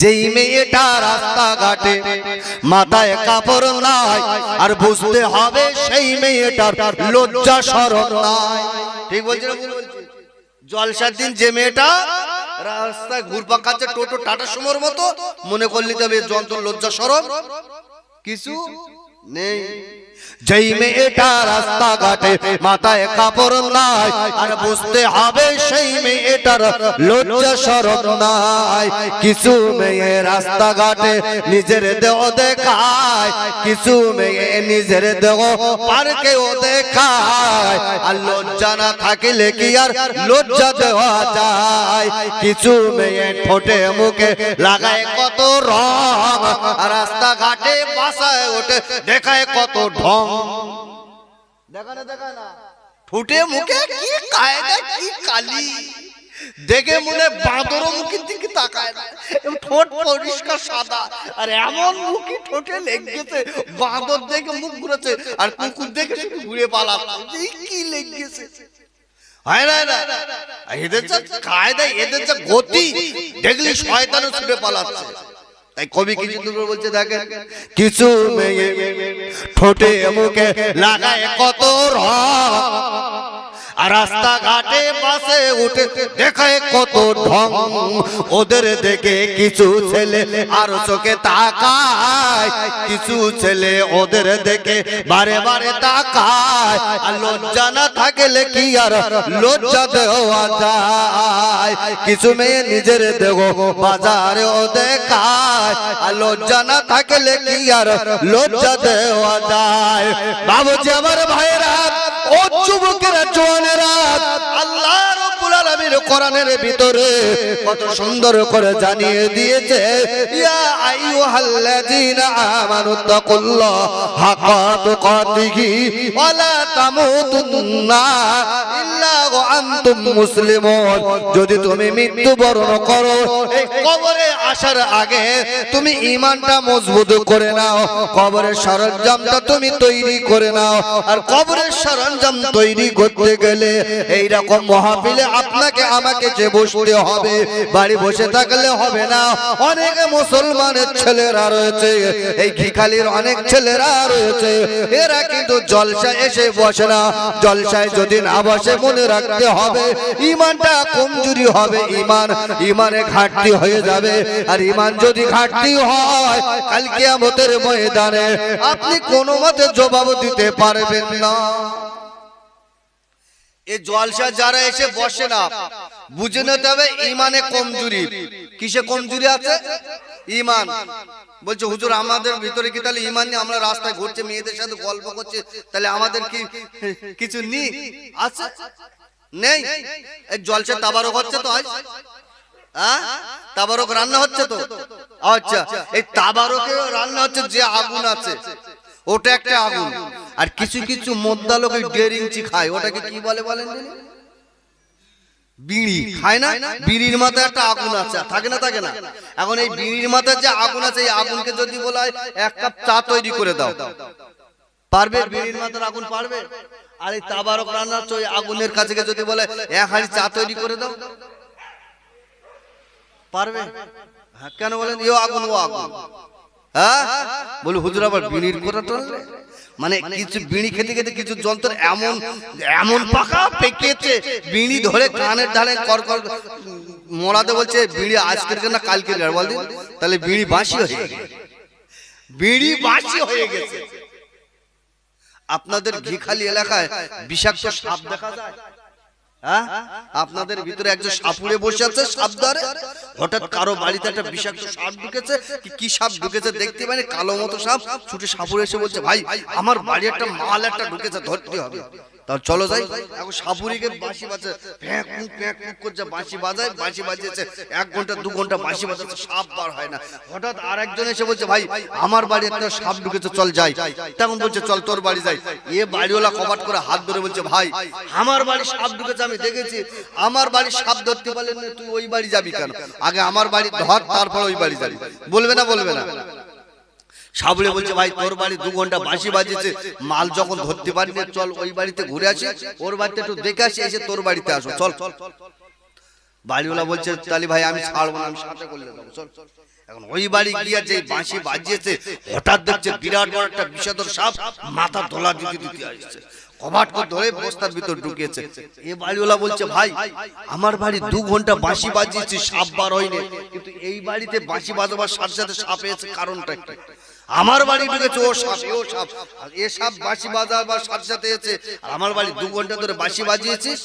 যেই মেয়েটা রাস্তাঘাটে মাথায় কাপড় নাই, আর বুঝতে হবে সেই মেয়েটার লজ্জা সরম নাই। ঠিক বলছি? জলসার দিন যে মেয়েটা রাস্তায় ঘুরপাক খাচ্ছে টোটো টাটা সুমোর মতো, মনে করলি তবে যন্ত্র লজ্জা সরম কিছু নেই। যেই মেয়েটা রাস্তাঘাটে মাথায় কাপড় নাই, আর বুঝতে হবে সেই মেয়েটার লজ্জা সরম নাই। কিছু মেয়ে রাস্তাঘাটে নিজের দেহ দেখায়, কিছু মেয়ে নিজের দেহ পার্কেও দেখায়। আর লজ্জা না থাকিলে কি আর লজ্জা দেওয়া যায়? কিছু মেয়ে ঠোঁটে মুখে লাগায় কত রং, আর ওঠে দেখায় কত ঢং। দেখা না দেখা না। ঠোঁটে মুখে কি কায়দা কি কালি? দেখে মনে বাঁদর মুখের দিকে তাকায় না। ঠোঁট পরিষ্কার সাদা। আর এমন মুখে ঠোঁটে লেগেছে বাঁদর দেখে মুখ ঘুরেছে আর কুকুর দেখে ঘুরে পালাচ্ছে কি লেগেছে? এদের যা কায়দা এদের যা গতি দেখলি শয়তানও ছুটে পালাচ্ছে। তাই কবি কিছু দুটো বলছে দেখেন? কিছু ঠোঁটে মুখে লাগায় কত রং আর রাস্তাঘাটে বাসে উঠে দেখায় কত ঢং। ওদের দেখে কিছু ছেলে আর চোখে তাকায়। কিছু ছেলে ওদের দেখে বারে বারে তাকায়। আর লজ্জা না থাকলে কি আর লজ্জা দেওয়া যায়? কিছু মেয়ে নিজের দেহ বাজারে ও দেখায়। আর লজ্জা না থাকলে কি আর লজ্জা দেওয়া যায়? বাবুজি আমার ভাইরা ও যুবকেরা জোয়ানেরা আল্লাহ রব্বুল আলামিন কোরআনের ভিতরে কত সুন্দর করে জানিয়ে দিয়েছে, ইয়া আইয়ুহাল্লাযীনা আমানু হাক্কা তুকাতিহি ওয়া লা তামুতুন্না ইল্লা ওয়া আনতুম মুসলিমুন। যদি তুমি মৃত্যুবরণ করো, এই কবরে আসার আগে তুমি ঈমানটা মজবুত করে নাও, কবরের সরঞ্জামটা তুমি তৈরি করে নাও। আর কবরের সরঞ্জাম তৈরি করতে গেলে এই রকম মহাবিলে আপনাকে আমাকে যে বসতে হবে, বাড়ি বসে থাকলে হবে না। অনেক মুসলমানের ছেলেরা রয়েছে, এই ঘিখালির অনেক ছেলেরা রয়েছে। এরা কিন্তু জলসা এসে বসে না। জলসায় যদি না বসে, মনে রাখতে হবে, ইমানটা কমজুরি হবে। ইমান, ইমানে ঘাটতি হয়ে যাবে। আর ইমান যদি ঘাটতি হয় কালকে আমাদের ময়দানে আপনি কোনো মতে জবাব দিতে পারবেন না। এ জলসা যারা এসে বসে না, বুঝে নিতে হবে ইমানে কমজুরি। কিসে কমজুরি আছে? ইমান। বলছে, হুজুর, আমাদের ভিতরে কি তাহলে ইমান নেই? আমরা রাস্তায় ঘুরছে, মেয়েদের সাথে গল্প করছে, তাহলে আমাদের কি কিছু নেই? আছে? নেই? এই জলসা তাবারক হচ্ছে তো আজ? তাবারক রান্না হচ্ছে তো? আচ্ছা এই তাবারকে রান্না হচ্ছে, যে আগুন আছে। ওটা একটা আগুন। আর কিছু কিছু মোদ্দা লোক দেড় ইঞ্চি খায়। ওটাকে কি বলে বলেন বিড়ি। খায় না? বিড়ির মাথায় একটা আগুন আছে। থাকে না থাকে না? এখন এই বিড়ির মাথায় যে আগুন আছে এই আগুনকে যদি বলা হয় এক কাপ চা তৈরি করে দাও। পারবে? বিড়ির মাথার আগুন পারবে? আর এই তাবারক রান্না হচ্ছে আগুনের কাছে গিয়ে যদি বলে এক হাড়ি চা তৈরি করে দাও। পারবে? হ্যাঁ কেন বলেন? ইও আগুন ও আগুন। হ্যাঁ? বলি হুজুর, আবার বিড়ির কথা টানলে? মানে কিছু বিড়ি খেতে খেতে কিছু যন্ত্র এমন এমন পাকা পেকেছে বিড়ি ধরে কানের ধারে কর কর মরাতে বলছে, বিড়ি আজকের না, কালকে বল তাহলে বিড়ি বাসি হয়ে গেছে। বিড়ি বাসি হয়ে গেছে। আপনাদের ঘিখালি এলাকায় বিষাক্ত সাপ দেখা যায়? আপনাদের ভিতরে একজন সাপুড়ে বসে আছে সাপ ধরে হঠাৎ কারও বাড়িতে একটা বিষাক্ত সাপ ঢুকেছে। কি সাপ ঢুকেছে দেখতে পাইনি? কালো মতো সাপ। ছুটে সাপুড়ে এসে বলছে, ভাই, আমার বাড়ি একটা মাল একটা ঢুকেছে ধরতে হবে। তাহলে চলো যাই। এখন সাপুরিকে বাঁশি বাজে। প্যাঁক মুক প্যাঁক মুক করছে বাঁশি বাজায়। বাঁশি বাজিয়েছে। এক ঘণ্টা দু ঘণ্টা বাঁশি বাজাচ্ছে। সাপ বার হয় না। হঠাৎ আর একজন এসে বলছে ভাই আমার বাড়ি একটা সাপ ঢুকেছে চল যাই। তখন বলছে চল তোর বাড়ি যাই। এ বাড়িওয়ালা কবাট করে হাত ধরে বলছে ভাই আমার বাড়ি সাপ ঢুকেছে আমি দেখেছি। আমার বাড়ি সাপ ধরতে পারলেন না তুই ওই বাড়ি যাবি কেন? আগে আমার বাড়ি ধর তারপর ওই বাড়ি যাবি। বলবে না বলবে না। সাবলে বলছে ভাই তোর বাড়ি দু ঘণ্টা বাঁশি বাজেছে মাল যখন ধরতে পারি না, চল ওই বাড়িতে ঘুরে আসি ওর বাড়িতে একটু দেখে আসি এসে তোর বাড়িতে আসো চল। চল বাড়িওয়ালা বলছে তালি ভাই আমি ছাড়বো না আমি সাথে করলে দেবো চল এখন ওই বাড়ি গিয়ে যে বাঁশি বাজিয়েছে হঠাৎ দেখছে বিরাট বড় একটা বিষাদর সাপ মাথা তোলা দিতে দিতে আসছে কবাট করে ধরে বস্তার ভিতর ঢুকিয়েছে। এ বাড়িওয়ালা বলছে ভাই আমার বাড়ি দু ঘণ্টা বাঁশি বাজিয়েছি সাপ বার হয়নি কিন্তু এই বাড়িতে বাঁশি বাজাবার সাথে সাথে সাপ এসে কারণটা কি আমার বাড়ি ঢুকেছে ও সাপ ও সাপ। আর এ সাপ বাঁশি বাজাবার সাথে সাথে এসে আর আমার বাড়ি দু ঘণ্টা ধরে বাঁশি বাজিয়েছিস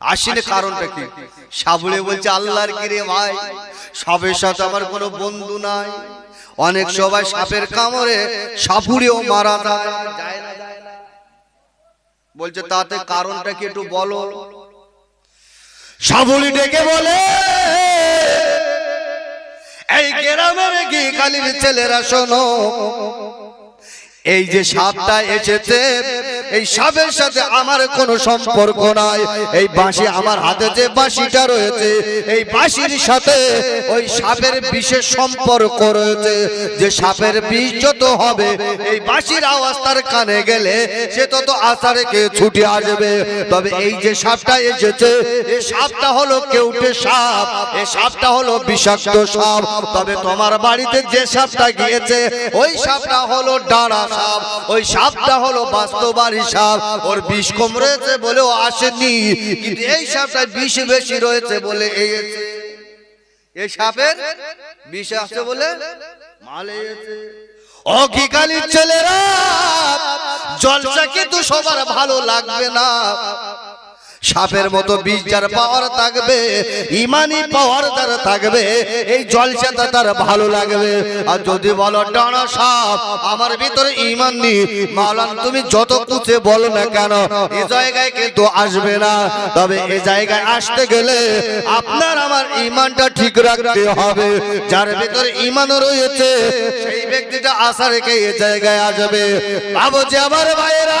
আসলে কারণটা কি? সাবুলে বলছে আল্লাহর কি রে ভাই সাপের সাথে আমার কোনো বন্ধু নাই। অনেক সবাই সাপের কামড়ে সাপুড়েও মারা যায়। বলছে তাতে কারণটা কি একটু বলো? সাবুলি ডেকে বলে এই গ্রামের কি কালির ছেলেরা শোনো। এই যে সাপটা এসেছে, এই সাপের সাথে আমার কোনো সম্পর্ক নাই। এই বাঁশি আমার হাতে যে বাঁশিটা রয়েছে, এই বাঁশির সাথে ওই সাপের বিশেষ সম্পর্ক রয়েছে। যে সাপের বিষ যত হবে, এই বাঁশির আওয়াজ তার কানে গেলে সে তত আশা রেখে ছুটে আসবে। তবে এই যে সাপটা এসেছে এই সাপটা হলো কেউটে সাপ এই সাপটা হলো বিষাক্ত সাপ। তবে তোমার বাড়িতে যে সাপটা গিয়েছে, ওই সাপটা হলো ডাঁড়া সাপ ওই সাপটা হলো বাস্তবার হিসাব। ওর বিষ কম রয়েছে বলেও আসেনি, কিন্তু এই সাপটা বিষ বেশি রয়েছে বলে এগেছে এই সাপের বিষ আছে বলে মালে এসে। ও ছেলেরা জলসা কিন্তু সবার ভালো লাগবে না। সাপের মতো বিষ যার পাওয়ার থাকবে ইমানি পাওয়ার যার থাকবে এই জলসাটা তার ভালো লাগবে। আর যদি বলো ডানা সাপ আমার ভিতরে ইমান নেই। মাওলান তুমি যত কুচে বলো না কেন এই জায়গায় কিন্তু আসবে না। তবে এ জায়গায় আসতে গেলে আপনার আমার ইমানটা ঠিক রাখতে হবে। যার ভিতরে ইমান রয়েছে সেই ব্যক্তিটা আশা রেখে এই জায়গায় আসবে। ভাবো যে আমার ভাইয়েরা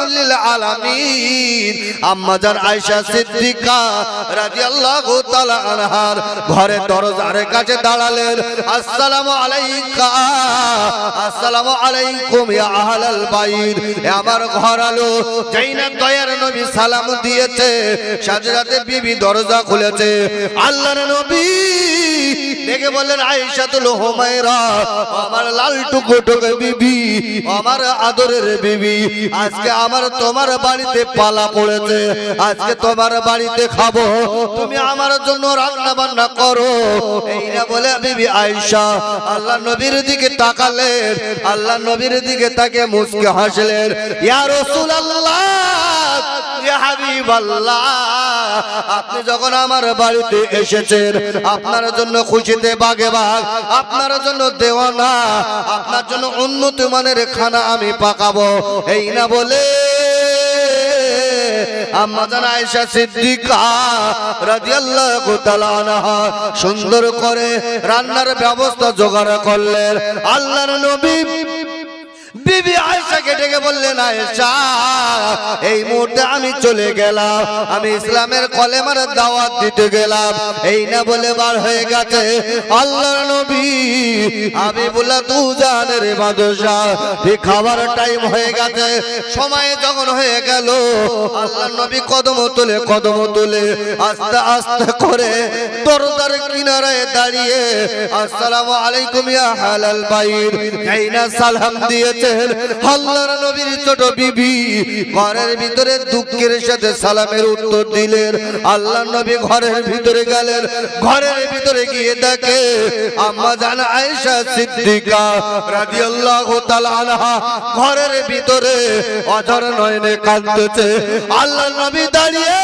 রহমাতুল্লিল আলামিন। আয়েশা সিদ্দিকা রাদিয়াল্লাহু তাআলা আনহার ঘরে দরজার কাছে দাঁড়ালেন, আসসালামু আলাইকা, আসসালামু আলাইকুম ইয়া আহলাল বাইত। আমার ঘর আলো দয়ার নবী সালাম দিয়েছে, সাজরাতে বিবি দরজা খুলেছে। আল্লাহর নবী দেখে বললেন, আয়েশাতুল হুমায়রা, আমার লাল টুকু টুকু বিবি, আমার আদরের বিবি, আজকে আমার তোমার বাড়িতে পালা পড়েছে। আজকে তোমার বাড়িতে খাব। তুমি আমার জন্য রান্না বান্না করো। না বলে বিবি আয়েশা, আল্লাহ নবীর দিকে তাকালেন। আল্লাহ নবীর দিকে তাকে মুচকে হাসলেন। ইয়া রাসূলুল্লাহ, ইয়া হাবিবাল্লাহ, আপনি যখন আমার বাড়িতে এসেছেন, আপনার জন্য খুশিতে বাগে বাগ, আপনার জন্য দেওয়ানা, আপনার জন্য উন্নত মানের খানা আমি পাকাবো। এই না বলে সুন্দর করে রান্নার ব্যবস্থা জোগাড় করলেন। আল্লাহর নবী বিবি আয়েশাকে ডেকে বললেন, আয়েশা, এই মুহূর্তে আমি চলে গেলাম। আমি ইসলামের কলেমার দাওয়াত দিতে গেলাম। এই না বলে বার হয়ে গেছে। আল্লাহর নবী আমি বলা তু জানের বাদশা এই খাবার টাইম হয়ে গেছে। সময় যখন হয়ে গেল, আল্লাহর নবী কদম তুলে কদম তুলে আস্তে আস্তে করে দরজার কিনারায় দাঁড়িয়ে, আসসালামু আলাইকুম ইয়া হালাল বাইর। এই না সালাম দিয়েছেন আল্লাহর নবীর ছোট বিবি ঘরের ভিতরে দুঃখের সাথে সালামের উত্তর দিলেন। আল্লাহর নবী ঘরের ভিতরে গেলেন। ঘরের ভিতরে গিয়ে দেখে আম্মা জান আয়েশা সিদ্দিকা রাদিয়াল্লাহু তাআলা আনহা ঘরের ভিতরে অধর নয়নে কাঁদতেছে। আল্লাহর নবী দাঁড়িয়ে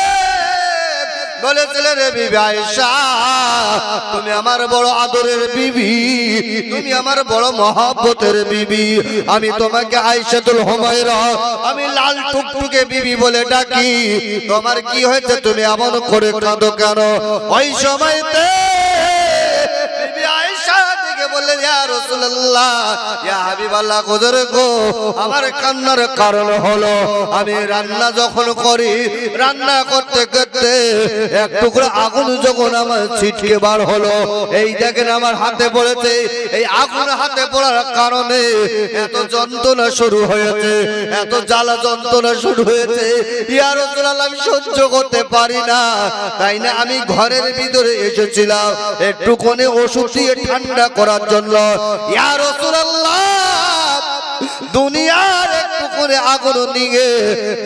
বলেছিলেন রে বিবি আয়েশা, তুমি আমার বড় আদরের বিবি, তুমি আমার বড় মহাব্বতের বিবি। আমি তোমাকে আয়েশাতুল হুমায়রা, আমি লাল টুকটুকে বিবি বলে ডাকি। তোমার কি হয়েছে তুমি এমন করে কাঁদো কেন? ওই সময়তে ছিটকে বার হলো, এই দেখেন আমার হাতে পড়েছে, এই আগুন হাতে পড়ার কারণে এত যন্ত্রণা শুরু হয়েছে, এত জ্বালা যন্ত্রণা শুরু হয়েছে। ইয়া রাসূলুল্লাহ, আমি সহ্য করতে পারি না, তাই না আমি ঘরের ভিতরে এসেছিলাম একটু ওষুধ দিয়ে ঠান্ডা করার জন্য। ইয়া রাসূলুল্লাহ! দুনিয়ার একটু করে আগুন নিয়ে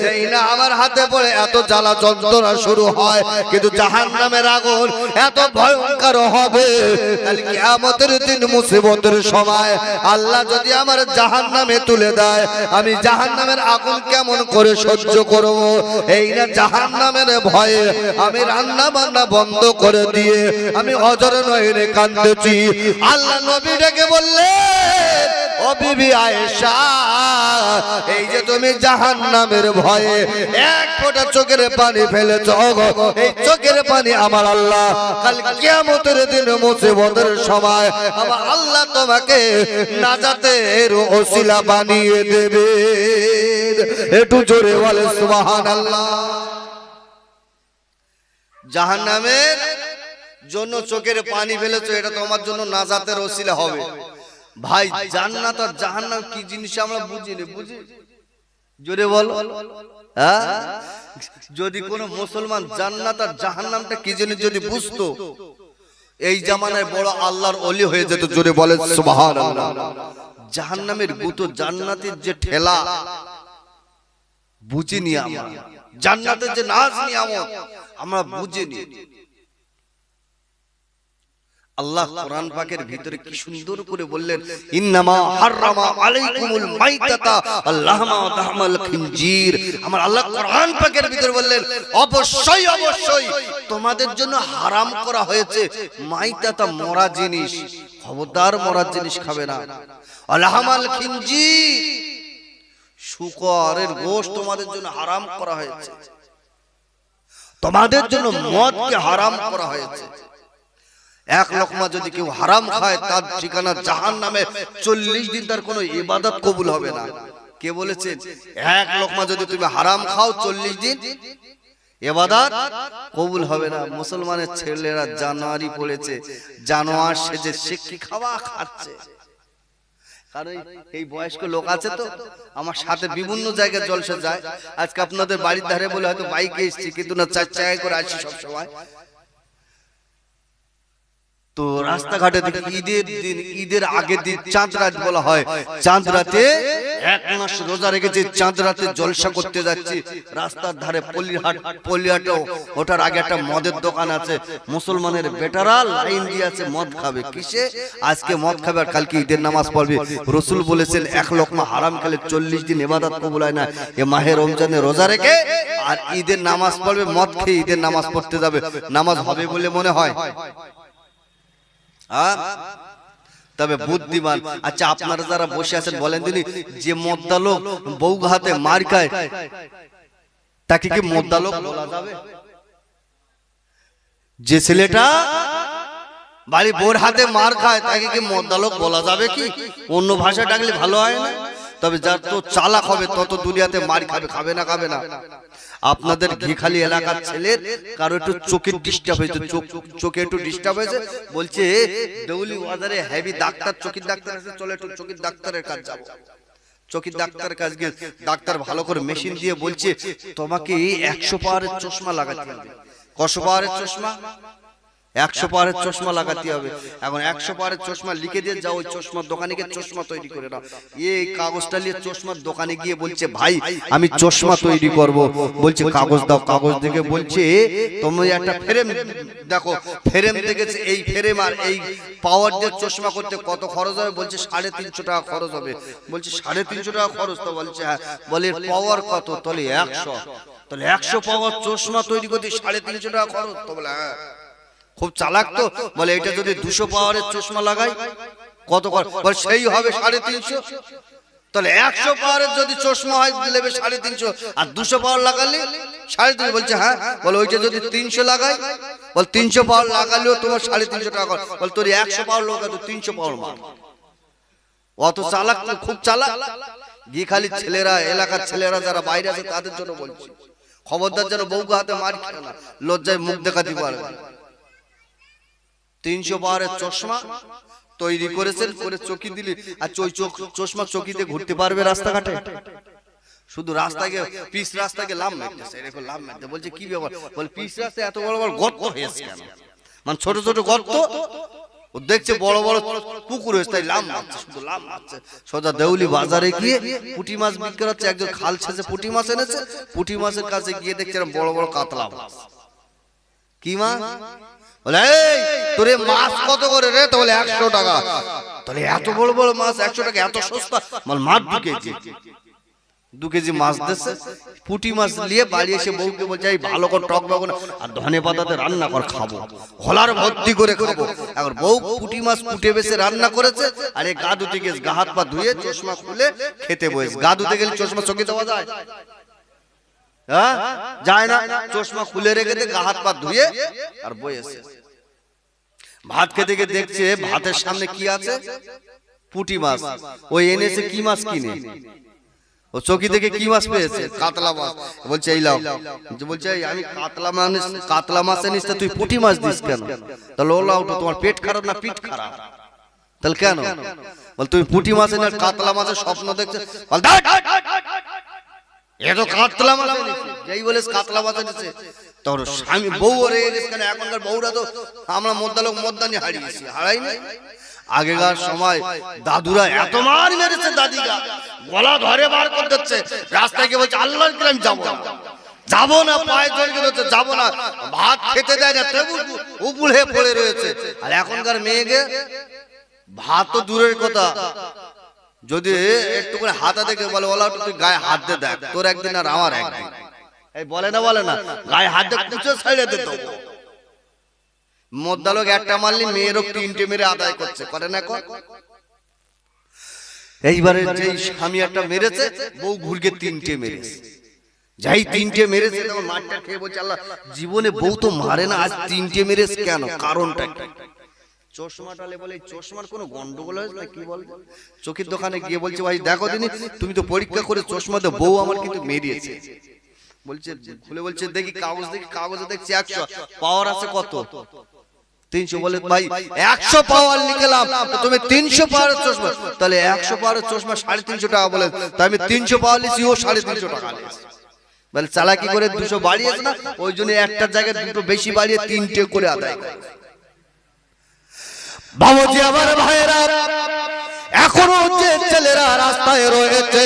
যেই না আমার হাতে পড়ে এত জ্বালা যন্ত্রণা শুরু হয়, কিন্তু জাহান নামের আগুন এত ভয়ঙ্কর হবে। কিয়ামতের দিন মুসিবতের সময় আল্লাহ যদি আমার জাহান নামে তুলে দেয়, আমি জাহান নামের আগুন কেমন করে সহ্য করব? এই না জাহান নামের ভয়ে আমি রান্না বান্না বন্ধ করে দিয়ে আমি অজর নয়নে কান্দেছি আল্লাহ নবী ডেকে বললেন ও বিবি আয়েশা, এই যে তুমি জাহান নামের ভয়ে এক ফোঁটা চোখের পানি ফেলেছ এই চোখের পানি আমার আল্লাহ। কাল কিয়ামতের দিন মুসিবতের সময় আমার আল্লাহ তোমাকে নাজাতের ওসিলা বানিয়ে দেবে। একটু জোরে বলে, সুবহানাল্লাহ। জাহান নামের জন্য চোখের পানি ফেলেছো, এটা তোমার জন্য নাজাতের ওসিলা হবে। ভাই, জান্নাত আর জাহান্নাম কি জিনিস আমরা বুঝিনি বুঝি? জোরে বলো। হ্যাঁ? যদি কোনো মুসলমান জান্নাত আর জাহান্নামটা কি জিনিস যদি বুঝতো, এই জামানায় বড় আল্লাহর অলি হয়ে যেত, জোরে বলে সুবহানাল্লাহ। জাহান্নামের গুতো জান্নাতের যে ঠেলা, বুঝিনি আমরা। জান্নাতের যে নাজ নিয়ামত, আমরা বুঝিনি। আল্লাহ কোরআন পাকের ভিতরে কি সুন্দর করে বললেন ইন্নামা হাররামা আলাইকুমুল মাইতাতা আল্লাহমা তাহমাল খিনজির। আমার আল্লাহ কোরআন পাকের ভিতরে বললেন অবশ্যই অবশ্যই তোমাদের জন্য হারাম করা হয়েছে মাইতাতা মরা জিনিস খবরদার মরা জিনিস খাবে না। আল্লাহমাল খিনজির। শুকরের গোশত তোমাদের জন্য হারাম করা হয়েছে। তোমাদের জন্য মদকে হারাম করা হয়েছে। এক লোকমা যদি কেউ হারাম খায়, তার ঠিকানা জাহান নামে চল্লিশ দিন তার কোনো ইবাদত কবুল হবে না। কে বলেছেন? এক লোকমা যদি তুমি হারাম খাও চল্লিশ দিন এবাদাত কবুল হবে না। মুসলমানের ছেলেরা জানুয়ারি পড়েছে, জানোয়ার সেজে সে খাওয়া খাচ্ছে? কারণ এই- বয়স্ক লোক আছে তো, আমার সাথে বিভিন্ন জায়গায় জলসা যায়। আজকে আপনাদের বাড়ির ধারে বলে হয়তো বাইকে এসছি, কিন্তু না চার চাকায় করে আসি সব সময় তো রাস্তাঘাটে দেখি ঈদের দিন ঈদের আগের দিন চাঁদ রাত বলা হয়। চাঁদ রাতে এক মাস রোজা রেখেছে চাঁদ রাতে জলসা করতে যাচ্ছি। রাস্তার ধারে পল্লীহাট পল্লীহাট ওটার আগে একটা মদের দোকান আছে। মুসলমানের বেটারা লাইন দিয়ে আছে মদ খাবে। কিসে? আজকে মদ খাবে আর কালকে ঈদের নামাজ পড়বে। রসুল বলেছেন এক লোকমা হারাম খেলে চল্লিশ দিন এবাদত কবুল হয় না। এ মাহে রমজানে রোজা রেখে আর ঈদের নামাজ পড়বে মদ খেয়ে ঈদের নামাজ পড়তে যাবে। নামাজ হবে বলে মনে হ্যাঁ? তবে বুদ্ধিমান। আচ্ছা আপনারা যারা বসে আছেন বলেন তিনি যে মদ্দা লোক বউ হাতে মার খায় তাকে কি মদ্দা লোক বলা যাবে? যে ছেলেটা বাড়ি বোর হাতে মার খায় তাকে কি মদ্দা লোক বলা যাবে কি? অন্য ভাষা ডাকলে ভালো হয় না? তবে যার তো চালাক হবে, তত দুনিয়াতে মার খাবে খাবে না খাবে না। আপনাদের ঘিখালি এলাকার ছেলে কারও একটু চোখের ডিস্টার্ব হয়েছে, চোখ একটু ডিস্টার্ব হয়েছে, বলছে, দেউলি বাজারে হেভি ডাক্তার চোখের ডাক্তার আছে চলে, একটু চোখের ডাক্তারের কাজ যাব। চোখের ডাক্তার কাজ গিয়ে ডাক্তার ভালো করে মেশিন দিয়ে বলছে, তোমাকে একশো পাওয়ারের চশমা লাগাতে হবে। কশো পাওয়ারের চশমা? একশো পাওয়ারের চশমা লাগাতে হবে। এখন একশো পাওয়ারের চশমা লিখে দিয়ে যাও ওই চশমার দোকানে গিয়ে চশমা তৈরি করে নাও। এই কাগজটা নিয়ে চশমার দোকানে গিয়ে বলছে ভাই আমি চশমা তৈরি করব। বলছে কাগজ দাও কাগজ দেখে বলছে তুমি একটা ফ্রেম দেখো ফ্রেম দেখেছে এই ফ্রেম আর এই পাওয়ার দিয়ে চশমা করতে কত খরচ হবে? বলছে সাড়ে তিনশো টাকা খরচ হবে। বলছে সাড়ে তিনশো টাকা খরচ তো বলছে হ্যাঁ। বলে পাওয়ার কত তাহলে একশো তাহলে একশো পাওয়ার চশমা তৈরি করতে সাড়ে তিনশো টাকা খরচ তো বলে হ্যাঁ খুব চালাক তো। বলে, এটা যদি দুশো পাওয়ারের চশমা লাগাই, কত বলে, সেই হবে সাড়ে তিনশো। তাহলে একশো পাওয়ারের যদি চশমা হয়, নেবে সাড়ে তিনশো। আর দুশো পাওয়ার লাগালে সাড়ে তিনশো। বলছে হ্যাঁ। বলে ওইটা যদি তিনশো লাগাই, বল, তিনশো পাওয়ার লাগালেও তোমার সাড়ে তিনশো টাকা। বল, তোর একশো পাওয়ার লোক তো তিনশো পাওয়ার অত চালাক খুব চালাক। গিয়ে খালি ছেলেরা, এলাকার ছেলেরা যারা বাইরে আছে, তাদের জন্য বলছি। খবরদার যেন বউকে হাতে মার খেয়ে না, লজ্জায় মুখ পারবে না। তিনশো পাওয়ারের চশমা তৈরি করেছেন, করে চকি দিলি, আর চশমা চকিতে ঘুরতে পারবে রাস্তাঘাটে? শুধু রাস্তায় গিয়ে, পিস রাস্তায় গিয়ে লাভ মারতেছে এরকম লাভ মারতে বলছে, কি ব্যাপার? বল, পিস রাস্তায় এত বড় বড় গর্ত হয়েছে কেন? মানে ছোট ছোট গর্ত, ও দেখছে বড় বড় পুকুর হয়েছে, তাই লাভ মারছে শুধু লাভ মারছে সোজা দেউলি বাজারে গিয়ে পুঁটি মাছ বিক্রি হচ্ছে একজন খাল ছেঁচে পুঁটি মাছ এনেছে, পুঁটি মাছের কাছে গিয়ে দেখছে বড় বড় কাতলা মাছ। কি মাছ বলে মাছ কত করে রে? তো একশো টাকা। তাহলে এত বড় বড় মাছ, একশো টাকা, এত সস্তা? মাছ দু কেজি। দু কেজি মাছ দিচ্ছে পুটি মাছ নিয়ে বাড়ি এসে বউকে বলছে, এই ভালো করে টক বাগুন আর ধনে পাতাতে রান্না কর, খাব। হলার ভর্তি করে খাব। এখন বউ পুটি মাছ কুটে বেছে রান্না করেছে, আর এই গা ধুতে গেছে গা হাত পা ধুয়ে চশমা খুলে খেতে বসে। গা ধুতে গেলে চশমা চোখে দেওয়া যায়। হ্যাঁ যায় না চশমা খুলে রেখে দে গা হাত পা ধুয়ে আর বয়েছে ভাত খেতে গিয়ে দেখছে ভাতের সামনে কি আছে পুটি মাছ ওই এনেছে কি মাছ কিনে ও চকি থেকে কি মাছ পেয়েছে কাতলা মাছ বলছে এই লাও বলছে আমি কাতলা মাছ কাতলা মাছ এনেছি তুই পুঁটি মাছ দিস কেন তাহলে ও তো তোমার পেট খারাপ না পিঠ খারাপ তাহলে কেন বল তুমি পুঁটি মাছ এনে কাতলা মাছের স্বপ্ন দেখছে! কাতলা কাতলা বউ এখনকার আমরা হারাই আগেকার সময় দাদুরা এত মার মেরেছে দাদিরা, গলা ধরে বার করে দিচ্ছে। রাস্তায় গিয়ে বলছে, আল্লাহর কিরাম যাব না। যাব না, পায়ে জড়িয়ে ধরছে যাব না। ভাত খেতে দেয় না টেবুল উপর হয়ে পড়ে রয়েছে। আর এখনকার মেয়েকে ভাত তো দূরের কথা। যদি একটু করে হাতা দেখে বলে, ওলা তুই গায়ে হাত দে দেখ, তোর একদিন আর আমার একদিন। এই বলে না বলে না, গায়ে হাত দে কুচো ছাইড়ে দে তো মদ্দালোক একটা মারলি মেয়েরও তিনটে মেরে আদায় করছে, করে না কর। এইবারে যেই স্বামী একটা মেরেছে, বউ ঘুরকে তিনটে মেরেছে। যাই তিনটে মেরেছে মারটা খেয়ে বলছে, আল্লাহ, জীবনে বউ তো মারে না, আজ তিনটে মেরেছে কেন? কারণটা কি? চশমাটালে বলে চশমার কোনো গন্ডগোল হয়েছে না কি বল? চোখের দোকানে গিয়ে বলছে ভাই দেখো দিনি তুমি তো পরীক্ষা করে চশমাতে বউ আমার কিন্তু মেরিয়েছে। বলছে খুলে বলছে দেখি কাগজ দেখি কাগজে দেখছি একশো পাওয়ার আছে কত? তিনশো বলে ভাই একশো পাওয়ার লিখলাম তুমি তিনশো পাওয়ারের চশমা তাহলে একশো পাওয়ারের চশমা সাড়ে তিনশো টাকা বলে তাই আমি তিনশো পাওয়ার লিখছি ও সাড়ে তিনশো টাকা বলে চালাকি করে দুশো বাড়িয়েছে না? ওই জন্য একটার জায়গায় দুটো বেশি বাড়িয়ে তিনটে করে আদায় করে বাবুজি আমার ভাইয়েরা এখনও যে ছেলেরা রাস্তায় রয়েছে,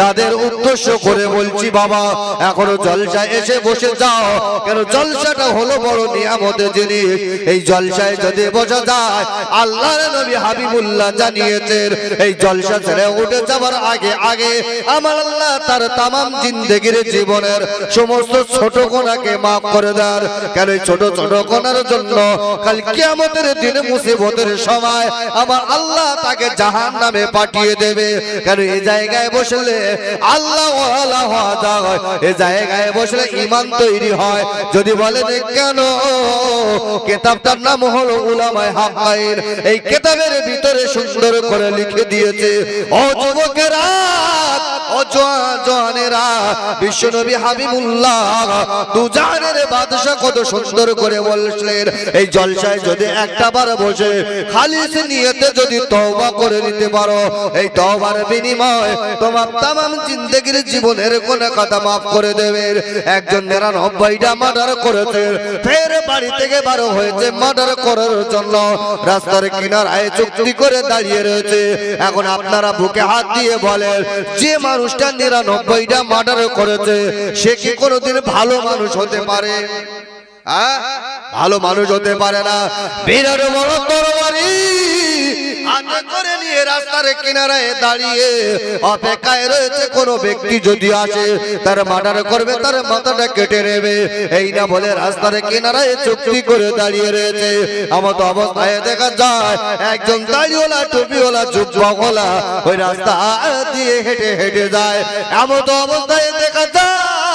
তাদের উদ্দেশ্য করে বলছি, বাবা, এখনও জলসায় এসে বসে যাও। কেন জলসাটা হলো বড় নিয়ামতের জিনিস। এই জলসায় যদি বোঝা যায়, আল্লাহর নবী হাবিবুল্লাহ জানিয়েছেন, এই জলসা ছেড়ে উঠে যাবার আগে আগে আমার আল্লাহ তার তামাম জিন্দগির জীবনের সমস্ত ছোট কোনাকে মাফ করে দেন। কেন এই ছোট ছোট কোনার জন্য কাল কিয়ামতের দিনে মুসিবতের সময় আমার আল্লাহ তাকে জাহান নামে পাঠিয়ে দেবে। কেন এই জায়গায় বসলে আল্লাহ এ জায়গায় বসলে ইমান তৈরি হয়। যদি বলেন কেন? কেতাবটার নাম হলো উলামায় হাফাইন এই কেতাবের ভিতরে সুন্দর করে লিখে দিয়েছে, ও যুবকেরা করে জিন্দেগির জীবনের কোন কথা মাফ করে দেবে। একজন নিরানব্বইটা মার্ডার করেছে, ফের বাড়ি থেকে বারো হয়েছে মার্ডার করার জন্য, রাস্তার কিনারায় চুক্তি করে দাঁড়িয়ে রয়েছে। এখন আপনারা বুকে হাত দিয়ে বলেন, যে মানুষটা নিরানব্বইটা মার্ডার করেছে, সে কি কোনোদিন ভালো মানুষ হতে পারে? ভালো মানুষ হতে পারে না। বিরাট বড় তরবারি। হাতে করে নিয়ে রাস্তার কিনারায় দাঁড়িয়ে অপেক্ষায় রয়েছে কোন ব্যক্তি যদি আসে, তার মার্ডার করবে, তার মাথাটা কেটে নেবে। এই না বলে রাস্তার কিনারায় চুক্তি করে দাঁড়িয়ে রয়েছে। আমার তো অবস্থায় দেখা যায়, একজন দাড়িওয়ালা, টুপিওয়ালা যুবকওয়ালা ওই রাস্তা দিয়ে হেঁটে হেঁটে যায়। এমন অবস্থায় দেখা যায়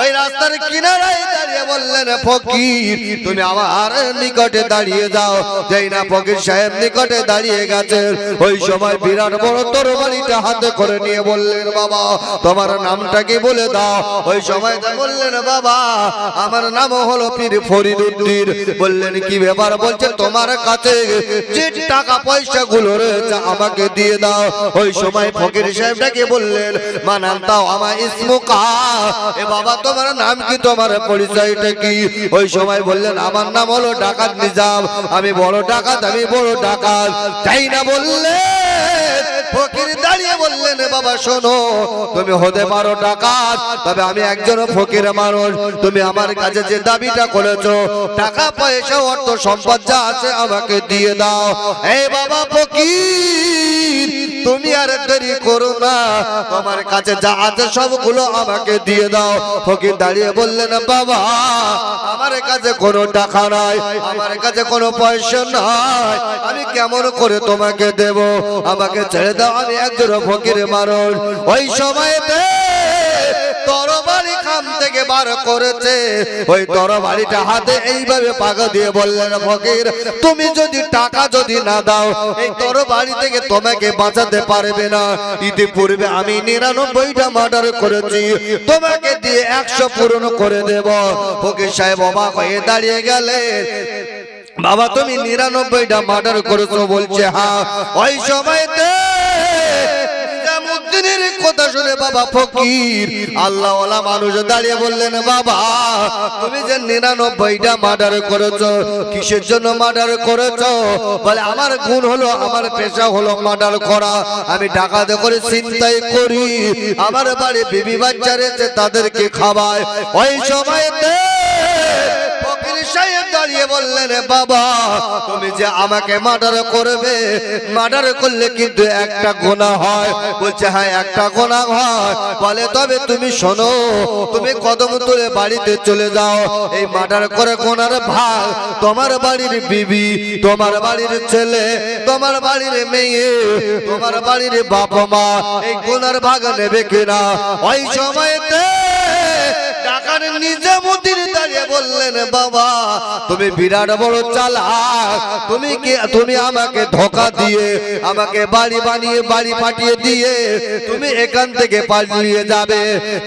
ওই রাস্তার কিনারায় দাঁড়িয়ে বললেন, ফকির, তুমি আমার নিকটে দাঁড়িয়ে যাও। যেই না ফকির সাহেব নিকটে দাঁড়িয়ে গেছে, ওই সময় বিরাট বড় তরবারিটা হাতে করে নিয়ে বললেন, বাবা, তোমার নামটা কি বলে দাও? ওই সময় বললেন, বাবা, আমার নাম হলো পীর ফরিদুদ্দিন। বললেন, কি ব্যাপার? বলছে, তোমার কাছে যে টাকা পয়সা গুলো রয়েছে, আমাকে দিয়ে দাও। ওই সময় ফকির সাহেবটাকে বললেন, মানান দাও আমার ইসমুকা। বাবা, তোমার নাম কি? তোমার পরিচয়টা কি? ওই সময় বললেন, আমার নাম হলো ডাকাত নিজাম। আমি বড় ডাকাত, আমি বড় ডাকাত। তাই না বললে? ফকির দাঁড়িয়ে বললেন, বাবা, শোনো, তুমি হতে পারো ডাকাত, তবে আমি একজন ফকির মানুষ। তুমি আমার কাছে যে দাবিটা করেছ, টাকা, পয়সা, অর্থ, সম্পদ যা আছে আমাকে দিয়ে দাও। এই বাবা ফকির, তুমি আর দেরি করো না। তোমার কাছে যা আছে সবগুলো আমাকে দিয়ে দাও। ফকির দাঁড়িয়ে বললেন, বাবা, আমার কাছে কোনো টাকা নাই, আমার কাছে কোনো পয়সা নাই। আমি কেমন করে তোমাকে দেব? আমাকে ছেড়ে দাও আমি একজন ফকির মানুষ ওই সময়তে ইতিপূর্বে আমি নিরানব্বইটা মার্ডার করেছি। তোমাকে দিয়ে একশো পূরণ করে দেব। ফকির সাহেব অবাক হয়ে দাঁড়িয়ে গেলেন। বাবা, তুমি নিরানব্বইটা মার্ডার করেছ, বলছে। হ্যাঁ ওই সময়তে নিজামুদ্দিনের কথা শুনে বাবা ফকির। আল্লাহ ওলা মানুষ দাঁড়িয়ে বললেন, বাবা, তুমি যে নিরানব্বইটা মার্ডার করেছ, কিসের জন্য মার্ডার করেছ? বলে, আমার গুণ হলো, আমার পেশা হলো মার্ডার করা। আমি ডাকাতে করে চিন্তাই করি। আমার বাড়ি বিবি বাচ্চা রয়েছে তাদেরকে খাওয়ায়। ওই সময়তে সাহেব দাঁড়িয়ে বললেন, বাবা, তুমি যে আমাকে মার্ডার করবে মার্ডার করলে কিন্তু একটা গোনা হয়। বলছে হ্যাঁ একটা গোনা হয়। বলে, তবে তুমি শোনো, তুমি কদম তুলে বাড়িতে চলে যাও। এই মার্ডার করে গোনার ভাগ তোমার বাড়ির বিবি, তোমার বাড়ির ছেলে, তোমার বাড়ির মেয়ে, তোমার বাড়ির বাবা মা, এই গোনার ভাগ নেবে কিনা? ওই সময়তে টাকার নিজামুদ্দিন দাঁড়িয়ে বললেন, বাবা, তুমি বিরাট বড় চালাক। তুমি কি, তুমি আমাকে ধোকা দিয়ে, আমাকে বাড়ি বানিয়ে, বাড়ি পাঠিয়ে দিয়ে তুমি এখান থেকে পালিয়ে যাবে?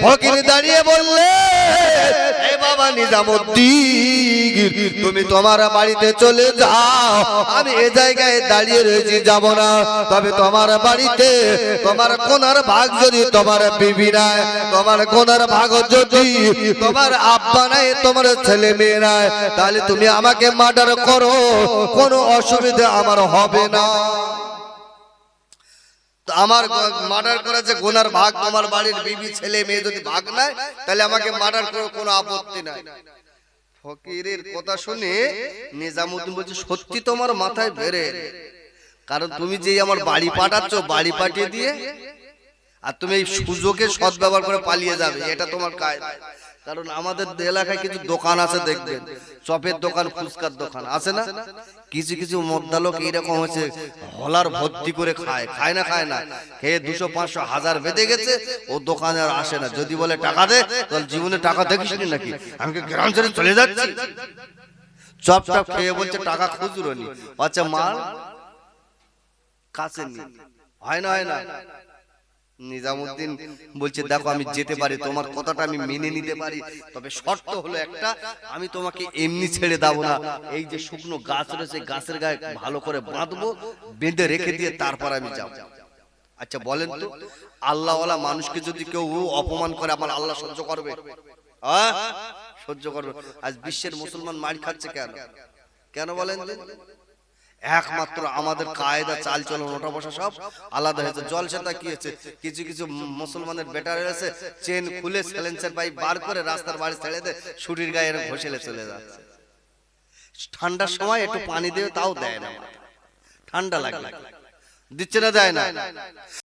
ফকির দাঁড়িয়ে বললে বাবা নিজামুদ্দিন, তুমি তোমার বাড়িতে চলে যাও। আমি এ জায়গায় দাঁড়িয়ে রয়েছি, যাব না। তবে তোমার বাড়িতে, তোমার কোনার ভাগ যদি তোমার বিবি নাই, তোমার কোনার ভাগ যদি তোমার আব্বা নাই, তোমার ছেলে মেয়ে নাই, তাহলে তুমি আমাকে মার্ডার করো। কোনো অসুবিধা আমার হবে না। আমার মার্ডার করা যে গোনার ভাগ তোমার বাড়ির বিবি, ছেলে, মেয়ে যদি ভাগ নাই তাহলে আমাকে মার্ডার করো কোনো আপত্তি নাই। ফকিরের কথা শুনে নিজামুদ্দিন বলছে, সত্যি তোমার মাথায় বেড়ে। কারণ তুমি যে আমার বাড়ি পাঠাচ্ছ, বাড়ি পাঠিয়ে দিয়ে, আর তুমি এই সুযোগে সদ্ব্যবহার করে পালিয়ে যাবে, এটা তোমার কাজ কারণ আমাদের এলাকায় কিছু দোকান আছে দেখবেন। চপের দোকান, ফুচকার দোকান, আছে না? কিছু কিছু মদ্দালোক এইরকম হচ্ছে, হলার ভর্তি করে খায় খায় না খায় না। খেয়ে দুশো, পাঁচশো, হাজার বেঁধে গেছে, ও দোকানে আর আসে না। যদি বলে টাকা দে, তাহলে জীবনে টাকা দেখিস নাকি? আমি গ্রাম ছেড়ে চলে যাচ্ছি? চপ চপ খেয়ে বলছে, টাকা খুচরো নি। আচ্ছা মাল কাছে নি। হয় না হয় না? নিজামুদ্দিন বলছে দেখো আমি যেতে পারি তোমার কথাটা আমি মেনে নিতে পারি তবে শর্ত হলো একটা আমি তোমাকে এমনি ছেড়ে দাও না। এই যে শুকনো গাছ রয়েছে গাছের গায়ে ভালো করে বাঁধবো বেঁধে রেখে দিয়ে তারপর আমি যাব। আচ্ছা বলেন তো আল্লাহওয়ালা মানুষকে যদি কেউ অপমান করে আমার আল্লাহ সহ্য করবে? সহ্য করবে। আজ বিশ্বের মুসলমান মার খাচ্ছে কেন? কেন বলেন? একমাত্র আমাদের কায়দা চাল চলন ওঠা বসা সব আলাদা হয়েছে। জলসেতা কি হয়েছে কিছু কিছু মুসলমানের বেটার রয়েছে চেন খুলে সাইলেন্সার পাইপ বার করে রাস্তার বাড়ি ছেড়ে দে ছুটির গায়ে এরকম ঘষেলে চলে যাচ্ছে। ঠান্ডার সময় একটু পানি দিয়ে তাও দেয় না। ঠান্ডা লাগে দিচ্ছে না, দেয় না।